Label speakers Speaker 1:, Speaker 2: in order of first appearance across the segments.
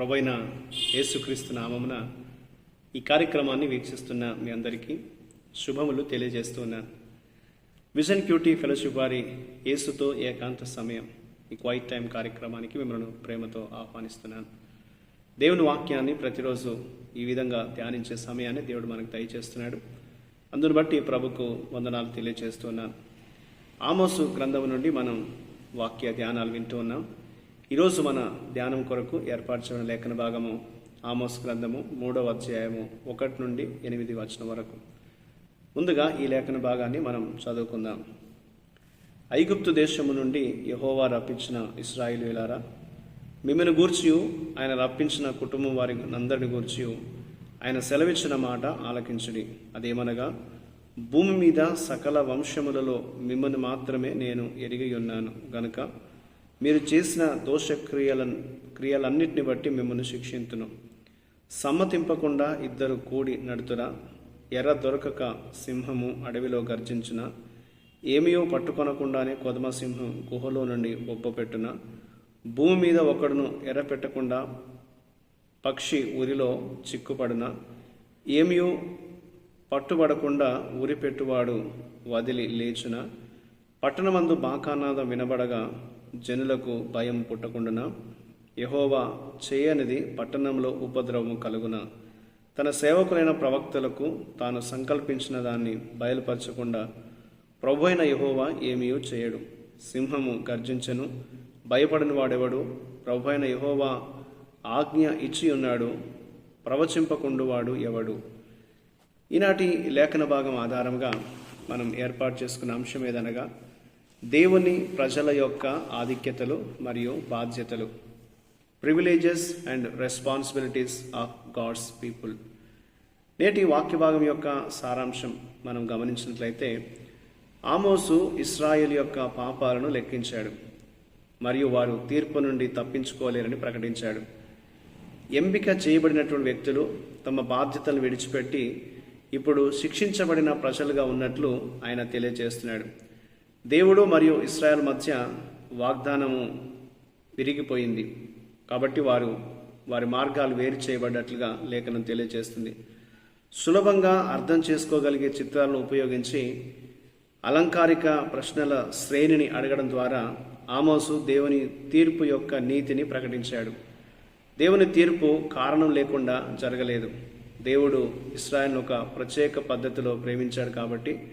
Speaker 1: ప్రభైన యేసుక్రీస్తు నామమున ఈ కార్యక్రమాన్ని వీక్షిస్తున్న మీ అందరికీ శుభములు తెలియజేస్తున్నాను విజన్ క్యూటీ ఫెలోషిప్ వారి యేసుతో ఏకాంత సమయం ఈ క్వైట్ టైం కార్యక్రమానికి మిమ్మల్ని ప్రేమతో ఆహ్వానిస్తున్నాను. దేవుని వాక్యాన్ని ప్రతిరోజు ఈ విధంగా ధ్యానించే సమయాన్ని దేవుడు మనకు దయచేస్తున్నాడు. అందును బట్టి ప్రభుకు వందనాలు తెలియజేస్తున్నాను ఆమోసు గ్రంథం నుండి మనం వాక్య ధ్యానాలు వింటూ ఉన్నాం. ఈరోజు మన ధ్యానం కొరకు ఏర్పాటు లేఖన భాగము ఆమోస్ గ్రంథము మూడవ అధ్యాయము ఒకటి నుండి ఎనిమిది వచనం వరకు. ముందుగా ఈ లేఖన భాగాన్ని మనం చదువుకుందాం. ఐగుప్తు దేశము నుండి యహోవా రప్పించిన ఇస్రాయిలులారా మిమ్మల్ని గూర్చి ఆయన రప్పించిన కుటుంబం వారి అందరిని గూర్చి ఆయన సెలవిచ్చిన మాట ఆలకించుడి. అదేమనగా భూమి మీద సకల వంశములలో మిమ్మల్ని మాత్రమే నేను ఎరిగి ఉన్నాను. గనుక మీరు చేసిన దోష క్రియలన్నిటిని బట్టి మిమ్మల్ని శిక్షింతును. సమ్మతింపకుండా ఇద్దరు కూడి నడుతురా. ఎర్ర దొరకక సింహము అడవిలో గర్జించిన. ఏమియో పట్టుకొనకుండానే కొదమసింహం గుహలో నుండి బొబ్బపెట్టున భూమి మీద ఒకడును ఎర్ర పెట్టకుండా పక్షి ఉరిలో చిక్కుపడిన. ఏమియో పట్టుబడకుండా ఉరిపెట్టువాడు వదిలి లేచున. పట్టణమందు బాకానాదం వినబడగా జనులకు భయం పుట్టకుండాన? యహోవా చేయనిది పట్టణంలో ఉపద్రవము కలుగున? తన సేవకులైన ప్రవక్తలకు తాను సంకల్పించిన దాన్ని బయలుపరచకుండా ప్రభు అయిన యహోవా ఏమీయూ చేయడు. సింహము గర్జించను. భయపడని వాడెవడు? ప్రభు అయిన యహోవా ఆజ్ఞ ఇచ్చి ఉన్నాడు. ప్రవచింపకుండువాడు ఎవడు? ఈనాటి లేఖన భాగం ఆధారంగా మనం ఏర్పాటు చేసుకున్న అంశం ఏదనగా దేవుని ప్రజల యొక్క ఆధిక్యతలు మరియు బాధ్యతలు. Privileges and responsibilities of God's people నేటి వాక్య భాగం యొక్క సారాంశం మనం గమనించినట్లయితే ఆమోసు ఇస్రాయేల్ యొక్క పాపాలను లెక్కించాడు మరియు వారు తీర్పు నుండి తప్పించుకోలేరని ప్రకటించాడు. ఎంపిక చేయబడినటువంటి వ్యక్తులు తమ బాధ్యతలను విడిచిపెట్టి ఇప్పుడు శిక్షించబడిన ప్రజలుగా ఉన్నట్లు ఆయన తెలియజేస్తున్నాడు. దేవుడు మరియు ఇస్రాయల్ మధ్య వాగ్దానము విరిగిపోయింది. కాబట్టి వారు వారి మార్గాలు వేరు చేయబడ్డట్లుగా లేఖనం తెలియజేస్తుంది. సులభంగా అర్థం చేసుకోగలిగే చిత్రాలను ఉపయోగించి అలంకారిక ప్రశ్నల శ్రేణిని అడగడం ద్వారా ఆమోసు దేవుని తీర్పు యొక్క నీతిని ప్రకటించాడు. దేవుని తీర్పు కారణం లేకుండా జరగలేదు. దేవుడు ఇస్రాయల్ను ఒక ప్రత్యేక పద్ధతిలో ప్రేమించాడు కాబట్టి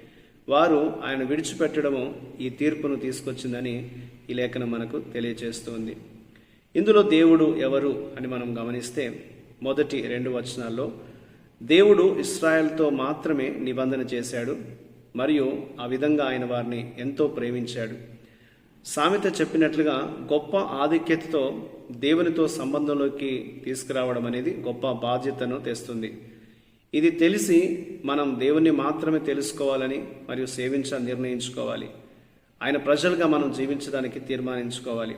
Speaker 1: వారు ఆయన విడిచిపెట్టడము ఈ తీర్పును తీసుకొచ్చిందని ఈ లేఖనం మనకు తెలియజేస్తుంది ఇందులో దేవుడు ఎవరు అని మనం గమనిస్తే మొదటి రెండు వచనాల్లో దేవుడు ఇస్రాయల్తో మాత్రమే నిబంధన చేశాడు మరియు ఆ విధంగా ఆయన వారిని ఎంతో ప్రేమించాడు. సామెత చెప్పినట్లుగా గొప్ప ఆధిక్యతతో దేవునితో సంబంధంలోకి తీసుకురావడం అనేది గొప్ప బాధ్యతను తెస్తుంది. ఇది తెలిసి మనం దేవుణ్ణి మాత్రమే తెలుసుకోవాలని మరియు సేవించాలని నిర్ణయించుకోవాలి. ఆయన ప్రజలుగా మనం జీవించడానికి తీర్మానించుకోవాలి.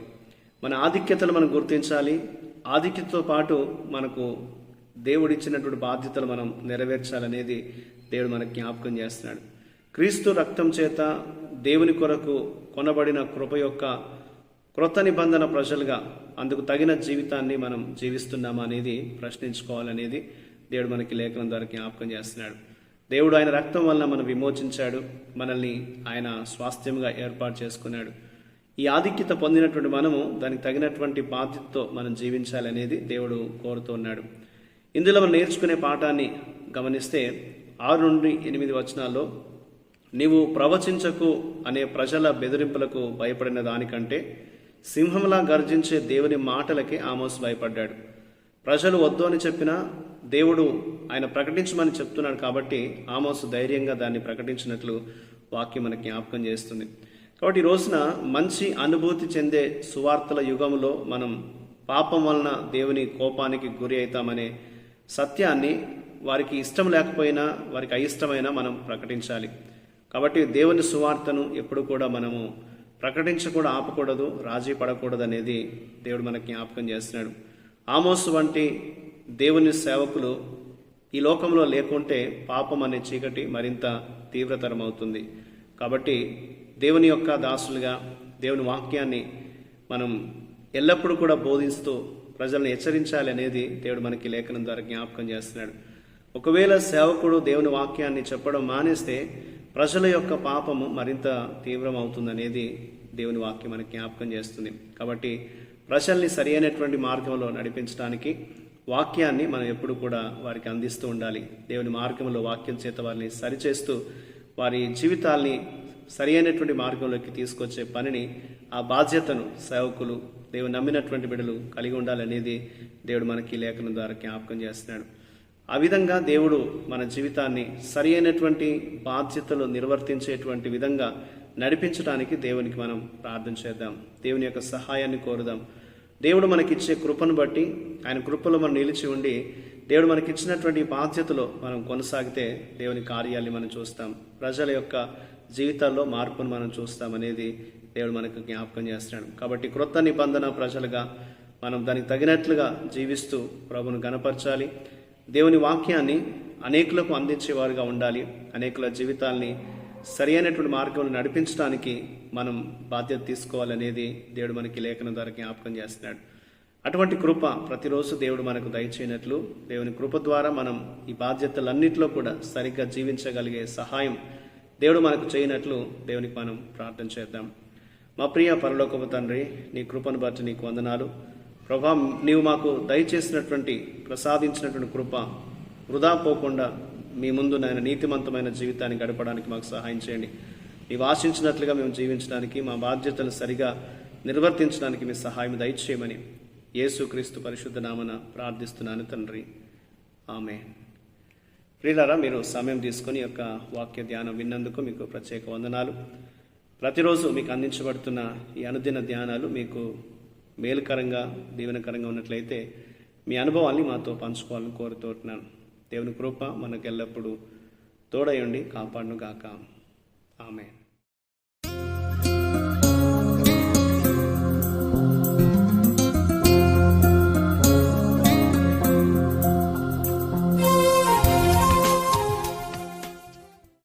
Speaker 1: మన ఆధిక్యతలు మనం గుర్తించాలి. ఆధిక్యతతో పాటు మనకు దేవుడిచ్చినటువంటి బాధ్యతలు మనం నెరవేర్చాలనేది దేవుడు మనకు జ్ఞాపకం చేస్తున్నాడు. క్రీస్తు రక్తం చేత దేవుని కొరకు కొనబడిన కృప యొక్క క్రొత్త నిబంధన ప్రజలుగా అందుకు తగిన జీవితాన్ని మనం జీవిస్తున్నామా అనేది ప్రశ్నించుకోవాలనేది దేవుడు మనకి లేఖనం ద్వారా జ్ఞాపకం చేస్తున్నాడు. దేవుడు ఆయన రక్తం వలన మనం విమోచించాడు. మనల్ని ఆయన స్వాస్థ్యంగా ఏర్పాటు చేసుకున్నాడు. ఈ ఆధిక్యత పొందినటువంటి మనము దానికి తగినటువంటి బాధ్యతతో మనం జీవించాలనేది దేవుడు కోరుతూ ఉన్నాడు. ఇందులో మనం నేర్చుకునే పాఠాన్ని గమనిస్తే ఆరు నుండి ఎనిమిది వచనాల్లో నీవు ప్రవచించకు అనే ప్రజల బెదిరింపులకు భయపడిన దానికంటే సింహంలా గర్జించే దేవుని మాటలకే ఆమోస్ భయపడ్డాడు. ప్రజలు వద్దు అని చెప్పినా దేవుడు ఆయన ప్రకటించమని చెప్తున్నాడు కాబట్టి ఆమోసు ధైర్యంగా దాన్ని ప్రకటించినట్లు వాక్యం మనకి జ్ఞాపకం చేస్తుంది. కాబట్టి ఈ రోజున మంచి అనుభూతి చెందే సువార్తల యుగంలో మనం పాపం వలన దేవుని కోపానికి గురి అవుతామనే సత్యాన్ని వారికి ఇష్టం లేకపోయినా వారికి అయిష్టమైనా మనం ప్రకటించాలి. కాబట్టి దేవుని సువార్తను ఎప్పుడు కూడా మనము ప్రకటించకూడదు ఆపకూడదు రాజీ పడకూడదు అనేది దేవుడు మనకి జ్ఞాపకం చేస్తున్నాడు. ఆమోసు వంటి దేవుని సేవకులు ఈ లోకంలో లేకుంటే పాపం అనే చీకటి మరింత తీవ్రతరం అవుతుంది కాబట్టి దేవుని యొక్క దాసులుగా దేవుని వాక్యాన్ని మనం ఎల్లప్పుడూ కూడా బోధిస్తూ ప్రజలను హెచ్చరించాలి అనేది దేవుడు మనకి లేఖనం ద్వారా జ్ఞాపకం చేస్తున్నాడు. ఒకవేళ సేవకుడు దేవుని వాక్యాన్ని చెప్పడం మానేస్తే ప్రజల యొక్క పాపము మరింత తీవ్రం అవుతుందనేది దేవుని వాక్యం మనకి జ్ఞాపకం చేస్తుంది. కాబట్టి ప్రజల్ని సరి అయినటువంటి మార్గంలో నడిపించడానికి వాక్యాన్ని మనం ఎప్పుడు కూడా వారికి అందిస్తూ ఉండాలి. దేవుని మార్గంలో వాక్యం చేత వారిని సరిచేస్తూ వారి జీవితాల్ని సరి అయినటువంటి మార్గంలోకి తీసుకొచ్చే పనిని ఆ బాధ్యతను సేవకులు దేవుని నమ్మినటువంటి బిడ్డలు కలిగి ఉండాలనేది దేవుడు మనకి లేఖనం ద్వారా జ్ఞాపకం చేస్తున్నాడు. ఆ విధంగా దేవుడు మన జీవితాన్ని సరి అయినటువంటి బాధ్యతలు నిర్వర్తించేటువంటి విధంగా నడిపించడానికి దేవునికి మనం ప్రార్థన చేద్దాం. దేవుని యొక్క సహాయాన్ని కోరుదాం. దేవుడు మనకిచ్చే కృపను బట్టి ఆయన కృపలో మనం నిలిచి ఉండి దేవుడు మనకిచ్చినటువంటి బాధ్యతలో మనం కొనసాగితే దేవుని కార్యాన్ని మనం చూస్తాం. ప్రజల యొక్క జీవితాల్లో మార్పును మనం చూస్తాం అనేది దేవుడు మనకు జ్ఞాపకం చేస్తున్నాడు. కాబట్టి క్రొత్త నిబంధన ప్రజలుగా మనం దానికి తగినట్లుగా జీవిస్తూ ప్రభును గనపరచాలి దేవుని వాక్యాన్ని అనేకులకు అందించేవారుగా ఉండాలి. అనేకుల జీవితాల్ని సరి అయినటువంటి మార్గంలో నడిపించడానికి మనం బాధ్యత తీసుకోవాలనేది దేవుడు మనకి లేఖనం ద్వారా జ్ఞాపకం చేస్తున్నాడు. అటువంటి కృప ప్రతిరోజు దేవుడు మనకు దయచేయనట్లు దేవుని కృప ద్వారా మనం ఈ బాధ్యతలన్నింటిలో కూడా సరిగ్గా జీవించగలిగే సహాయం దేవుడు మనకు చేయనట్లు దేవునికి మనం ప్రార్థన చేద్దాం. మా ప్రియ పరలోకపు తండ్రి నీ కృపను బట్టి నీకు వందనాలు. ప్రభా నీవు మాకు దయచేసినటువంటి ప్రసాదించినటువంటి కృప వృధా పోకుండా మీ ముందు నాయన నీతిమంతమైన జీవితాన్ని గడపడానికి మాకు సహాయం చేయండి. నీవు ఆశించినట్లుగా మేము జీవించడానికి మా బాధ్యతలు సరిగా నిర్వర్తించడానికి మీ సహాయం దయచేయమని యేసుక్రీస్తు పరిశుద్ధ నామన ప్రార్థిస్తున్నాను తండ్రి. ఆమె ప్రియులారా మీరు సమయం తీసుకొని యొక్క వాక్య ధ్యానం విన్నందుకు మీకు ప్రత్యేక వందనాలు. ప్రతిరోజు మీకు అందించబడుతున్న ఈ అనుదిన ధ్యానాలు మీకు మేలుకరంగా దీవెనకరంగా ఉన్నట్లయితే మీ అనుభవాన్ని మాతో పంచుకోవాలని కోరుతున్నాను దేవుని కృప మనకెల్లప్పుడూ తోడయండి కాపాడును గాక ఆమె